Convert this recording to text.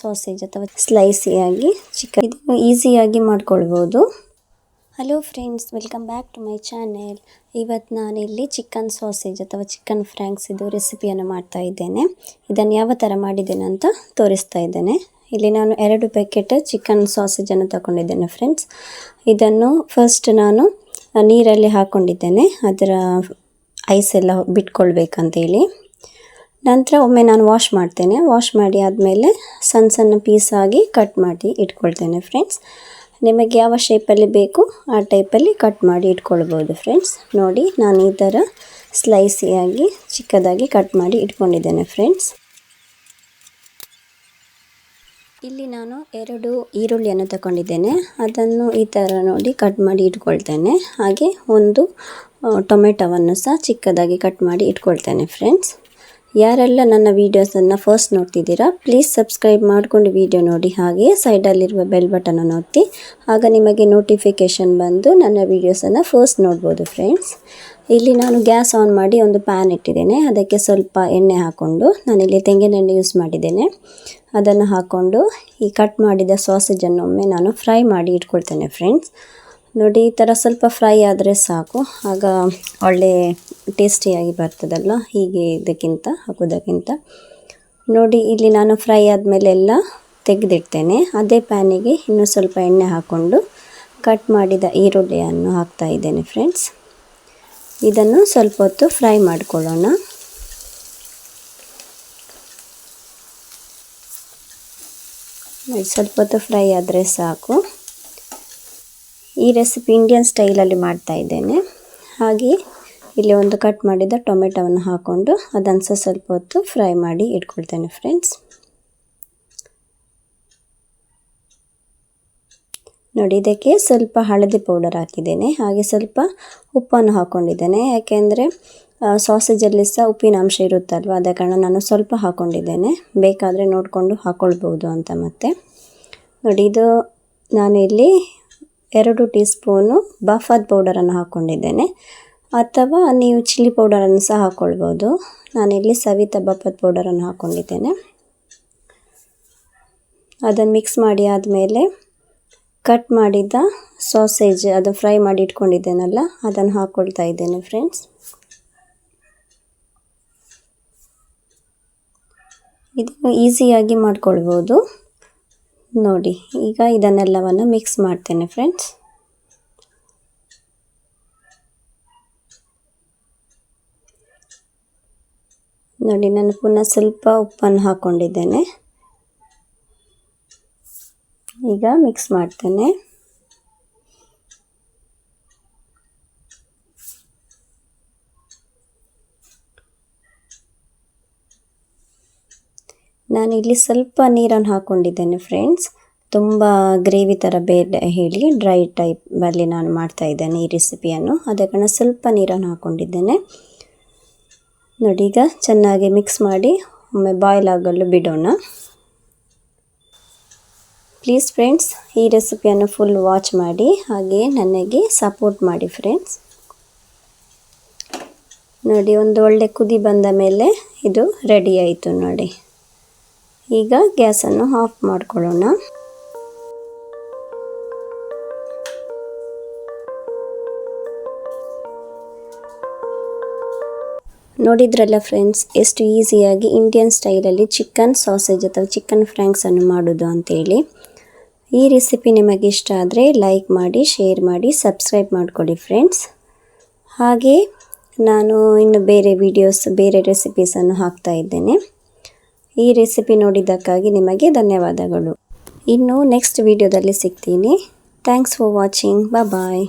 Sausage ಅಥವಾ ಸ್ಲೈಸಿಯಾಗಿ chicken ಇದು ಈಸಿಯಾಗಿ ಮಾಡ್ಕೊಳ್ಬೋದು. Hello friends welcome back to my channel ಇವತ್ತು ನಾನಿಲ್ಲಿ ಚಿಕನ್ ಸಾಸೇಜ್ ಅಥವಾ ಚಿಕನ್ ಫ್ರ್ಯಾಂಕ್ಸ್ ಇದು ರೆಸಿಪಿಯನ್ನು ಮಾಡ್ತಾ ಇದ್ದೇನೆ. ಇದನ್ನು ಯಾವ ಥರ ಮಾಡಿದ್ದೇನೆ ಅಂತ ತೋರಿಸ್ತಾ ಇದ್ದೇನೆ. ಇಲ್ಲಿ ನಾನು ಎರಡು ಪ್ಯಾಕೆಟ್ ಚಿಕನ್ ಸಾಸೇಜನ್ನು ತಗೊಂಡಿದ್ದೇನೆ ಫ್ರೆಂಡ್ಸ್ ಇದನ್ನು ಫಸ್ಟ್ ನಾನು ನೀರಲ್ಲಿ ಹಾಕ್ಕೊಂಡಿದ್ದೇನೆ ಅದರ ಐಸ್ ಎಲ್ಲ ಬಿಟ್ಕೊಳ್ಬೇಕಂತೇಳಿ ನಂತರ ಒಮ್ಮೆ ನಾನು ವಾಶ್ ಮಾಡ್ತೇನೆ. ವಾಶ್ ಮಾಡಿ ಆದಮೇಲೆ ಸಣ್ಣ ಸಣ್ಣ ಪೀಸಾಗಿ ಕಟ್ ಮಾಡಿ ಇಟ್ಕೊಳ್ತೇನೆ ಫ್ರೆಂಡ್ಸ್ ನಿಮಗೆ ಯಾವ ಶೇಪಲ್ಲಿ ಬೇಕು ಆ ಟೈಪಲ್ಲಿ ಕಟ್ ಮಾಡಿ ಇಟ್ಕೊಳ್ಬೋದು ಫ್ರೆಂಡ್ಸ್ ನೋಡಿ, ನಾನು ಈ ಥರ ಸ್ಲೈಸಿಯಾಗಿ ಚಿಕ್ಕದಾಗಿ ಕಟ್ ಮಾಡಿ ಇಟ್ಕೊಂಡಿದ್ದೇನೆ ಫ್ರೆಂಡ್ಸ್ ಇಲ್ಲಿ ನಾನು ಎರಡು ಈರುಳ್ಳಿಯನ್ನು ತಗೊಂಡಿದ್ದೇನೆ. ಅದನ್ನು ಈ ಥರ ನೋಡಿ ಕಟ್ ಮಾಡಿ ಇಟ್ಕೊಳ್ತೇನೆ. ಹಾಗೆ ಒಂದು ಟೊಮೆಟೊವನ್ನು ಸಹ ಚಿಕ್ಕದಾಗಿ ಕಟ್ ಮಾಡಿ ಇಟ್ಕೊಳ್ತೇನೆ ಫ್ರೆಂಡ್ಸ್ ಯಾರೆಲ್ಲ ನನ್ನ ವೀಡಿಯೋಸನ್ನು ಫಸ್ಟ್ ನೋಡ್ತಿದ್ದೀರಾ ಪ್ಲೀಸ್ ಸಬ್ಸ್ಕ್ರೈಬ್ ಮಾಡಿಕೊಂಡು ವಿಡಿಯೋ ನೋಡಿ. ಹಾಗೆ ಸೈಡಲ್ಲಿರುವ ಬೆಲ್ ಬಟನನ್ನು ಒತ್ತಿ. ಆಗ ನಿಮಗೆ ನೋಟಿಫಿಕೇಷನ್ ಬಂದು ನನ್ನ ವೀಡಿಯೋಸನ್ನು ಫಸ್ಟ್ ನೋಡ್ಬೋದು ಫ್ರೆಂಡ್ಸ್ ಇಲ್ಲಿ ನಾನು ಗ್ಯಾಸ್ ಆನ್ ಮಾಡಿ ಒಂದು ಪ್ಯಾನ್ ಇಟ್ಟಿದ್ದೇನೆ. ಅದಕ್ಕೆ ಸ್ವಲ್ಪ ಎಣ್ಣೆ ಹಾಕ್ಕೊಂಡು ನಾನಿಲ್ಲಿ ತೆಂಗಿನೆಣ್ಣೆ ಯೂಸ್ ಮಾಡಿದ್ದೇನೆ. ಅದನ್ನು ಹಾಕ್ಕೊಂಡು ಈ ಕಟ್ ಮಾಡಿದ ಸಾಸೇಜನ್ನು ಒಮ್ಮೆ ನಾನು ಫ್ರೈ ಮಾಡಿ ಇಟ್ಕೊಳ್ತೇನೆ ಫ್ರೆಂಡ್ಸ್ ನೋಡಿ, ಈ ಥರ ಸ್ವಲ್ಪ ಫ್ರೈ ಆದರೆ ಸಾಕು. ಆಗ ಒಳ್ಳೆ ಟೇಸ್ಟಿಯಾಗಿ ಬರ್ತದಲ್ಲ ಹೀಗೆ ಇದಕ್ಕಿಂತ ಹಾಕೋದಕ್ಕಿಂತ ನೋಡಿ, ಇಲ್ಲಿ ನಾನು ಫ್ರೈ ಆದಮೇಲೆ ಎಲ್ಲ ತೆಗೆದಿಡ್ತೇನೆ. ಅದೇ ಪ್ಯಾನಿಗೆ ಇನ್ನೂ ಸ್ವಲ್ಪ ಎಣ್ಣೆ ಹಾಕ್ಕೊಂಡು ಕಟ್ ಮಾಡಿದ ಈರುಳ್ಳಿಯನ್ನು ಹಾಕ್ತಾ ಇದ್ದೇನೆ ಫ್ರೆಂಡ್ಸ್ ಇದನ್ನು ಸ್ವಲ್ಪ ಹೊತ್ತು ಫ್ರೈ ಮಾಡಿಕೊಳ್ಳೋಣ. ಸ್ವಲ್ಪ ಹೊತ್ತು ಫ್ರೈ ಆದರೆ ಸಾಕು. ಈ ರೆಸಿಪಿ ಇಂಡಿಯನ್ ಸ್ಟೈಲಲ್ಲಿ ಮಾಡ್ತಾ ಇದ್ದೇನೆ. ಹಾಗೆ ಇಲ್ಲಿ ಒಂದು ಕಟ್ ಮಾಡಿದ ಟೊಮೆಟೊವನ್ನು ಹಾಕ್ಕೊಂಡು ಅದನ್ನು ಸಹ ಸ್ವಲ್ಪ ಹೊತ್ತು ಫ್ರೈ ಮಾಡಿ ಇಟ್ಕೊಳ್ತೇನೆ ಫ್ರೆಂಡ್ಸ್ ನೋಡಿ, ಇದಕ್ಕೆ ಸ್ವಲ್ಪ ಹಳದಿ ಪೌಡರ್ ಹಾಕಿದ್ದೇನೆ. ಹಾಗೆ ಸ್ವಲ್ಪ ಉಪ್ಪನ್ನು ಹಾಕ್ಕೊಂಡಿದ್ದೇನೆ ಯಾಕೆಂದರೆ ಸಾಸೇಜಲ್ಲಿ ಸಹ ಉಪ್ಪಿನ ಅಂಶ ಇರುತ್ತಲ್ವ, ಅದ ಕಾರಣ ನಾನು ಸ್ವಲ್ಪ ಹಾಕ್ಕೊಂಡಿದ್ದೇನೆ ಬೇಕಾದರೆ ನೋಡಿಕೊಂಡು ಹಾಕ್ಕೊಳ್ಬೋದು ಅಂತ ಮತ್ತೆ. ನೋಡಿ, ಇದು ನಾನು ಇಲ್ಲಿ ಎರಡು ಟೀ ಸ್ಪೂನು ಬಫಾದ್ ಪೌಡರನ್ನು ಹಾಕ್ಕೊಂಡಿದ್ದೇನೆ. ಅಥವಾ ನೀವು ಚಿಲ್ಲಿ ಪೌಡರನ್ನು ಸಹ ಹಾಕ್ಕೊಳ್ಬೋದು. ನಾನಿಲ್ಲಿ ಸವಿತಾ ಬಫಾದ್ ಪೌಡರನ್ನು ಹಾಕ್ಕೊಂಡಿದ್ದೇನೆ. ಅದನ್ನು ಮಿಕ್ಸ್ ಮಾಡಿ ಆದಮೇಲೆ ಕಟ್ ಮಾಡಿದ ಸಾಸೇಜ್, ಅದು ಫ್ರೈ ಮಾಡಿ ಇಟ್ಕೊಂಡಿದ್ದೇನಲ್ಲ, ಅದನ್ನು ಹಾಕ್ಕೊಳ್ತಾ ಇದ್ದೇನೆ ಫ್ರೆಂಡ್ಸ್. ಇದು ಈಸಿಯಾಗಿ ಮಾಡ್ಕೊಳ್ಬೋದು. ನೋಡಿ, ಈಗ ಇದನ್ನೆಲ್ಲವನ್ನು ಮಿಕ್ಸ್ ಮಾಡ್ತೇನೆ ಫ್ರೆಂಡ್ಸ್ ನೋಡಿ, ನಾನು ಪುನಃ ಸ್ವಲ್ಪ ಉಪ್ಪನ್ನು ಹಾಕ್ಕೊಂಡಿದ್ದೇನೆ ಈಗ ಮಿಕ್ಸ್ ಮಾಡ್ತೇನೆ. ನಾನು ಇಲ್ಲಿ ಸ್ವಲ್ಪ ನೀರನ್ನು ಹಾಕ್ಕೊಂಡಿದ್ದೇನೆ ಫ್ರೆಂಡ್ಸ್ ತುಂಬ ಗ್ರೇವಿ ಥರ ಬೇಡ ಹೇಳಿ ಡ್ರೈ ಟೈಪಲ್ಲಿ ನಾನು ಮಾಡ್ತಾ ಇದ್ದೇನೆ ಈ ರೆಸಿಪಿಯನ್ನು ಅದೇ ಕಾರಣ ಸ್ವಲ್ಪ ನೀರನ್ನು ಹಾಕ್ಕೊಂಡಿದ್ದೇನೆ ನೋಡಿ, ಈಗ ಚೆನ್ನಾಗಿ ಮಿಕ್ಸ್ ಮಾಡಿ ಒಮ್ಮೆ ಬಾಯ್ಲ್ ಆಗಲು ಬಿಡೋಣ. ಪ್ಲೀಸ್ ಫ್ರೆಂಡ್ಸ್ ಈ ರೆಸಿಪಿಯನ್ನು ಫುಲ್ ವಾಚ್ ಮಾಡಿ, ಹಾಗೆ ನನಗೆ ಸಪೋರ್ಟ್ ಮಾಡಿ ಫ್ರೆಂಡ್ಸ್ ನೋಡಿ, ಒಂದು ಒಳ್ಳೆ ಕುದಿ ಬಂದ ಮೇಲೆ ಇದು ರೆಡಿ ಆಯಿತು ನೋಡಿ. ಈಗ ಗ್ಯಾಸನ್ನು ಆಫ್ ಮಾಡಿಕೊಳ್ಳೋಣ. ನೋಡಿದ್ರಲ್ಲ ಫ್ರೆಂಡ್ಸ್ ಎಷ್ಟು ಈಸಿಯಾಗಿ ಇಂಡಿಯನ್ ಸ್ಟೈಲಲ್ಲಿ ಚಿಕನ್ ಸಾಸೇಜ್ ಅಥವಾ ಚಿಕನ್ ಫ್ರ್ಯಾಂಕ್ಸನ್ನು ಮಾಡೋದು ಅಂತೇಳಿ. ಈ ರೆಸಿಪಿ ನಿಮಗೆ ಇಷ್ಟ ಆದರೆ ಲೈಕ್ ಮಾಡಿ ಶೇರ್ ಮಾಡಿ ಸಬ್ಸ್ಕ್ರೈಬ್ ಮಾಡಿಕೊಡಿ ಫ್ರೆಂಡ್ಸ್ ಹಾಗೆ ನಾನು ಇನ್ನು ಬೇರೆ ವಿಡಿಯೋಸ್ ಬೇರೆ ರೆಸಿಪೀಸನ್ನು ಹಾಕ್ತಾ ಇದ್ದೇನೆ. ಈ ರೆಸಿಪಿ ನೋಡಿದ್ದಕ್ಕಾಗಿ ನಿಮಗೆ ಧನ್ಯವಾದಗಳು. ಇನ್ನು ನೆಕ್ಸ್ಟ್ ವಿಡಿಯೋದಲ್ಲಿ ಸಿಗ್ತೀನಿ. Thanks for watching bye